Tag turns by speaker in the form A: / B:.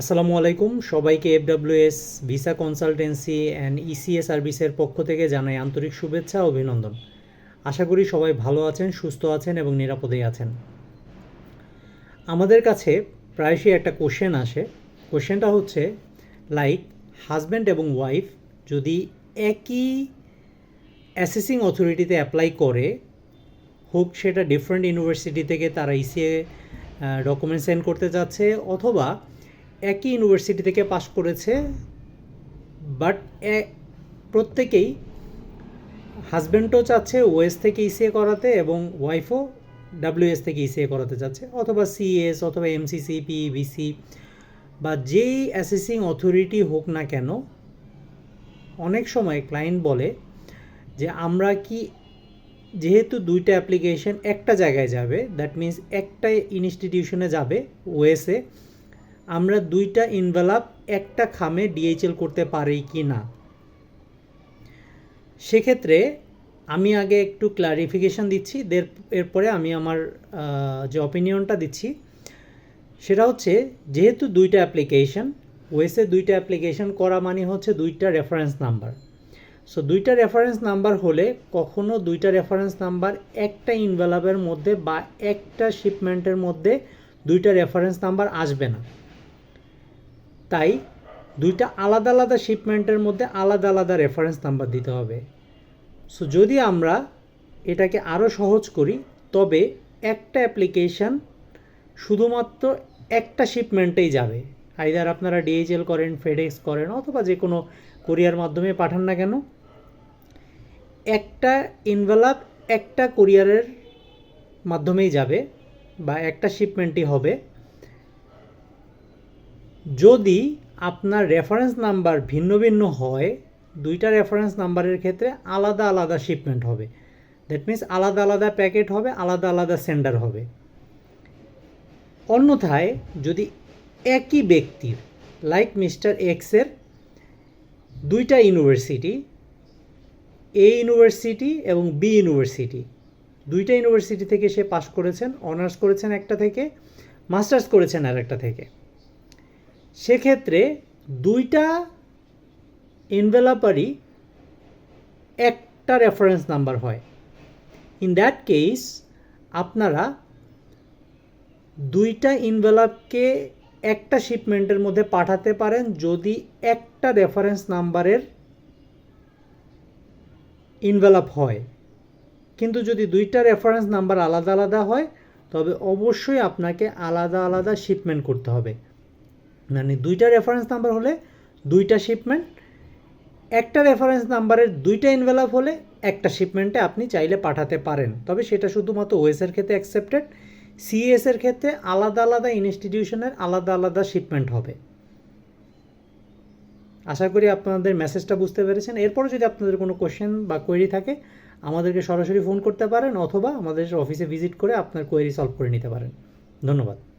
A: আসসালামু আলাইকুম। সবাইকে FWS visa consultancy and ECA সার্ভিসের পক্ষ থেকে জানাই আন্তরিক শুভেচ্ছা ও অভিনন্দন। আশা করি সবাই ভালো আছেন, সুস্থ আছেন এবং নিরাপদেই আছেন। আমাদের কাছে প্রায়শই একটা কোশ্চেন আসে। কোশ্চেনটা হচ্ছে লাইক হাজব্যান্ড এবং ওয়াইফ যদি একই অ্যাসেসিং অথরিটিতে অ্যাপ্লাই করে, হোক সেটা ডিফারেন্ট ইউনিভার্সিটি থেকে তারা ইসিএ ডকুমেন্ট সেন্ড করতে যাচ্ছে অথবা একই ইউনিভার্সিটি থেকে পাশ করেছে বাট প্রত্যেকেই হাজব্যান্ডও চাচ্ছে ওএস থেকে ইসিএ করাতে এবং ওয়াইফও ডাব্লিউএস থেকে ইসিএ করাতে চাচ্ছে, অথবা সিএস অথবা এমসিসি পিভিসি বা যেই অ্যাসেসিং অথরিটি হোক না কেন, অনেক সময় ক্লায়েন্ট বলে যে, আমরা কি, যেহেতু দুইটা অ্যাপ্লিকেশন একটা জায়গায় যাবে দ্যাট মিন্স একটা ইনস্টিটিউশনে যাবে ওএসএ আমরা দুইটা ইনভেলাপ একটা খামে ডিএইচএল করতে পারি কি না? সেক্ষেত্রে আমি আগে একটু ক্লারিফিকেশান দিচ্ছি এরপরে আমি আমার যে অপিনিয়নটা দিচ্ছি, সেটা হচ্ছে যেহেতু দুইটা অ্যাপ্লিকেশন ওয়েসে দুইটা অ্যাপ্লিকেশন করা মানে হচ্ছে দুইটা রেফারেন্স নাম্বার সো দুইটা রেফারেন্স নাম্বার হলে কখনো দুইটা রেফারেন্স নাম্বার একটা ইনভেলাপের মধ্যে বা একটা শিপমেন্টের মধ্যে দুইটা রেফারেন্স নাম্বার আসবে না। তাই দুইটা আলাদা আলাদা শিপমেন্টের মধ্যে আলাদা আলাদা রেফারেন্স নাম্বার দিতে হবে। সো যদি আমরা এটাকে আরও সহজ করি, তবে একটা অ্যাপ্লিকেশান শুধুমাত্র একটা শিপমেন্টেই যাবে। আইদার আপনারা ডিএইচএল করেন ফেডেক্স করেন, অথবা যে কোনো কোরিয়ার মাধ্যমে পাঠান না কেন, একটা ইনভেলাপ একটা কোরিয়ারের মাধ্যমেই যাবে বা একটা শিপমেন্টই হবে। যদি আপনার রেফারেন্স নাম্বার ভিন্ন ভিন্ন হয়, দুইটা রেফারেন্স নাম্বারের ক্ষেত্রে আলাদা আলাদা শিপমেন্ট হবে। দ্যাট মিন্স আলাদা আলাদা প্যাকেট হবে, আলাদা আলাদা সেন্ডার হবে। অন্যথায় যদি একই ব্যক্তির লাইক মিস্টার এক্সের দুইটা ইউনিভার্সিটি এ ইউনিভার্সিটি এবং বি ইউনিভার্সিটি দুইটা ইউনিভার্সিটি থেকে সে পাশ করেছেন অনার্স করেছেন একটা থেকে মাস্টার্স করেছেন আর একটা থেকে। সেক্ষেত্রে দুইটা ইনভেলাপারই একটা রেফারেন্স নাম্বার হয়। ইন দ্যাট কেস আপনারা দুইটা ইনভেলাপকে একটা শিপমেন্টের মধ্যে পাঠাতে পারেন যদি একটা রেফারেন্স নাম্বারের ইনভেলাপ হয়। কিন্তু যদি দুইটা রেফারেন্স নাম্বার আলাদা আলাদা হয়, তবে অবশ্যই আপনাকে আলাদা আলাদা শিপমেন্ট করতে হবে। মানে দুইটা রেফারেন্স নাম্বার হলে দুইটা শিপমেন্ট একটা রেফারেন্স নাম্বারের দুইটা ইনভেলপ হলে একটা শিপমেন্টে আপনি চাইলে পাঠাতে পারেন। তবে সেটা শুধুমাত্র ওয়েসের ক্ষেত্রে অ্যাকসেপ্টেড সিএসের ক্ষেত্রে আলাদা আলাদা ইনস্টিটিউশনের আলাদা আলাদা শিপমেন্ট হবে। আশা করি আপনাদের মেসেজটা বুঝতে পেরেছেন। এরপরে যদি আপনাদের কোনো কোয়েশ্চেন বা কোয়েরি থাকে, আমাদেরকে সরাসরি ফোন করতে পারেন অথবা আমাদের অফিসে ভিজিট করে আপনার কোয়েরি সলভ করে নিতে পারেন। ধন্যবাদ।